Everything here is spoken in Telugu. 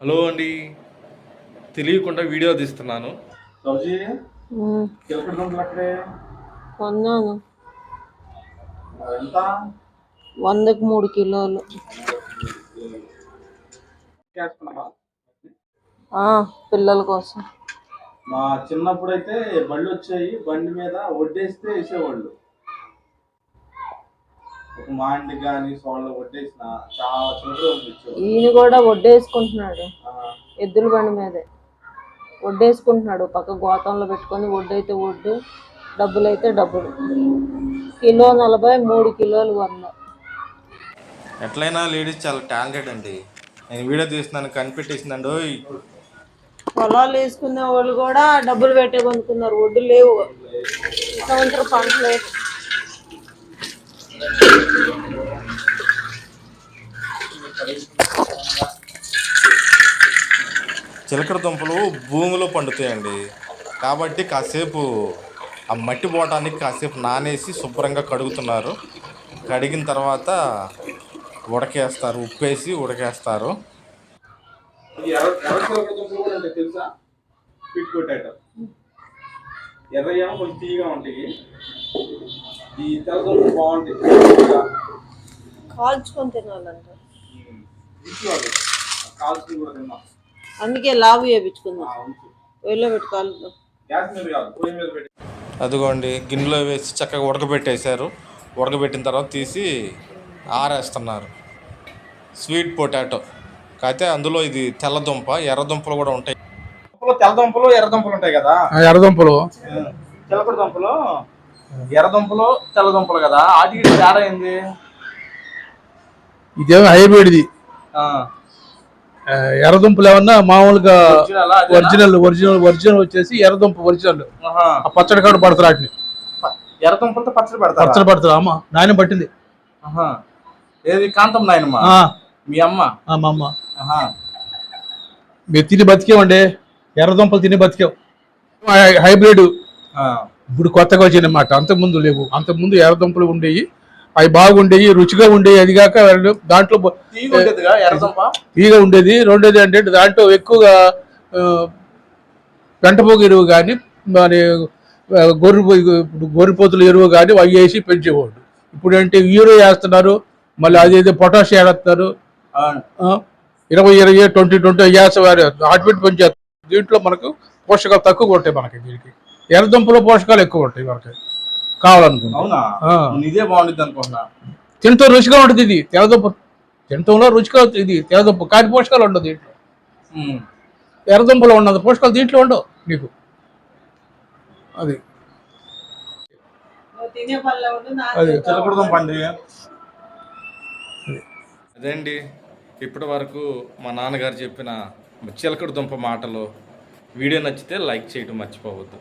హలో అండి. తెలియకుండా వీడియో తీస్తున్నాను. కొన్నాను వందకు మూడు కిలోలు. పిల్లల కోసం. మా చిన్నప్పుడు అయితే బళ్ళు వచ్చాయి బండి మీద వడ్డేస్తే వేసేవాళ్ళు. ఈయన కూడా వడ్డేసుకుంటున్నాడు. ఎద్దుల బండి మీదే. వడ్డేసుకుంటున్నాడు. పక్క గోతంలో పెట్టుకొని వడ్డు అయితే వడ్డు డబ్బులు అయితే డబ్బులు. కిలో నలభై మూడు కిలోలు వంద. ఎట్లయినా లేడీస్ చాలా టాలెంటెడ్ అండి. నేను వీడియో తీస్తున్నాను కనిపెట్టేసిందండి పొలాలు వేసుకునే వాళ్ళు కూడా డబ్బులు పెట్టే కొనుక్కున్నారు. వడ్డు లేవు. సంవత్సరం పంట లేదు చిలకడ దుంపలు భూమిలో పండుతాయండి. కాబట్టి కాసేపు ఆ మట్టి పోవటానికి కాసేపు నానేసి శుభ్రంగా కడుగుతున్నారు. కడిగిన తర్వాత ఉడకేస్తారు ఉప్పేసి ఉడకేస్తారు. తెలుసా? ఎర్రయ్యేమో కొంచెం తీయగా ఉంటాయి. ఈ తెల్ల దుంపలు బాగుంటాయి కాల్చుకొని తినాలంట. కాల్చుకుని కూడా తిన్నాం. అందుకే లావు వేయించుకుందాం ఆ, ఉంచు. పొయ్యిలో పెట్టి కాలుద్దాం గ్యాస్ మీద కాదు పొయ్యి మీద పెట్టి. అదిగోండి గిన్నెలో వేసి చక్కగా ఉడకబెట్టేశారు. ఉడకబెట్టిన తర్వాత తీసి ఆరేస్తున్నారు. Sweet potato. అయితే అందులో ఇది తెల్లదుంప ఎర్ర దుంపలు కూడా ఉంటాయి. దుంపలు తెల్ల దుంపలు ఎర్ర దుంపలు ఉంటాయి కదా. ఎర్రదుంపలు. చిలకడ దుంపలు. ఎర్ర దుంపలు తెల్ల దుంపలు కదా వాటికి తేడా ఏంది? ఇదేమో హైబ్రిడ్ది ఎర్రదుంపలు ఏమన్నా మామూలుగా? ఒరిజినల్ ఒరిజినల్ ఒరిజినల్ వచ్చేసి ఎర్రదుంప ఒరిజినల్ పచ్చడి కాడ పడతారు వాటిని. ఎర్ర దుంపలతో పచ్చడి పెడతారా? పచ్చడి పడతారు. అమ్మ నాయన పట్టింది. ఏది? కాంతం నాయనమ్మ? మీ అమ్మ? మా అమ్మ. మీరు తిని బతికేమండి ఎర్రదుంపలు తిని బతికాం హైబ్రిడ్. ఇప్పుడు కొత్తగా వచ్చిందన్నమాట అంతకుముందు లేవు. అంతకుముందు ఎర్రదుంపలు ఉండేవి అవి బాగుండేవి రుచిగా ఉండేవి అది కాక దాంట్లో తీగ ఉండేది. రెండోది అంటే దాంట్లో ఎక్కువగా పెంటపోగు ఎరువు కానీ మరి గొర్రె గొర్రెపోతుల ఎరువు కానీ అవి వేసి పెంచేవాడు. ఇప్పుడు అంటే యూరియా వేస్తున్నారు మళ్ళీ అదేదో పొటాష్ వేస్తున్నారు ఇరవై ఇరవై ట్వంటీ ట్వంటీ వేసే వారు ఆటోమేటిక్ పెంచేస్తారు దీంట్లో మనకు పోషకాలు తక్కువ ఉంటాయి మనకి దీనికి ఎర్రదుంపలో పోషకాలు ఎక్కువ ఉంటాయి మనకి కావాలనుకుంటా. అవునా? ఆ. నేను ఇదే బాగుంటుంది అనుకుంటున్నా. తినటం రుచిగా ఉంటుంది ఇది తెల్లదుంప. తినటంలో రుచిగా ఉంటుంది ఇది తెల్లదుంప. కానీ పోషకాలు ఉండదు దీంట్లో. ఎర్రదుంపలో ఉన్నది పోషకాలు దీంట్లో ఉండవు నీకు. అది. అది. అదేండి ఇప్పటి వరకు మా నాన్నగారు చెప్పిన చిలకడ దుంప మాటలు. వీడియో నచ్చితే లైక్ చేయడం మర్చిపోవద్దు.